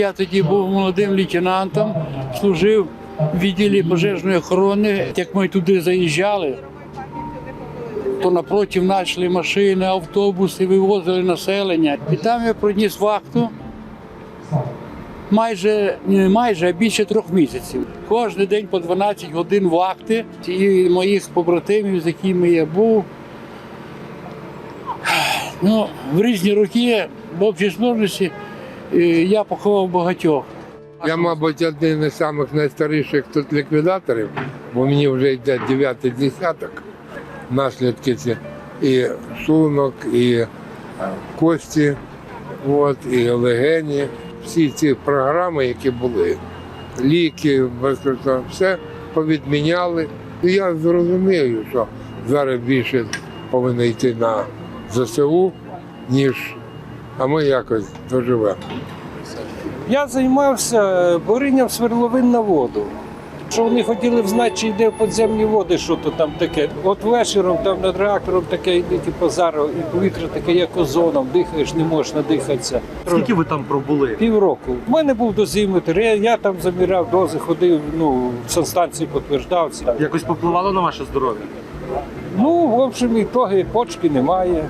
Я тоді був молодим лейтенантом, служив в відділі пожежної охорони. Як ми туди заїжджали, то напротив нашли машини, автобуси, вивозили населення. І там я проніс вахту майже не майже, а більше трьох місяців. Кожен день по 12 годин вахти і моїх побратимів, з якими я був. Ну, в різні роки в общій сложності е, я поховав багатьох. Я, мабуть, один із самих найстаріших тут ліквідаторів, бо мені вже йде дев'ятий десяток. Наслідки ці і шлунок, і кості, от, і легені. Всі ці програми, які були, ліки, все повідміняли. І я зрозумію, що зараз більше повинно йти на ЗСУ, ніж а ми якось доживемо. Я займався бурінням свердловин на воду. Що вони хотіли взнати, чи йде в подземні води, що то там таке. От вечором там над реактором таке йде, типу зараз, і повітря таке, як озоном, дихаєш, не можеш надихатися. Скільки ви там пробули? Півроку. У мене був дозиметр, я, я там заміряв дози, ходив, ну, в санстанції підтверждався. Якось попливало на ваше здоров'я? Ну, в общем, ітоги почки немає.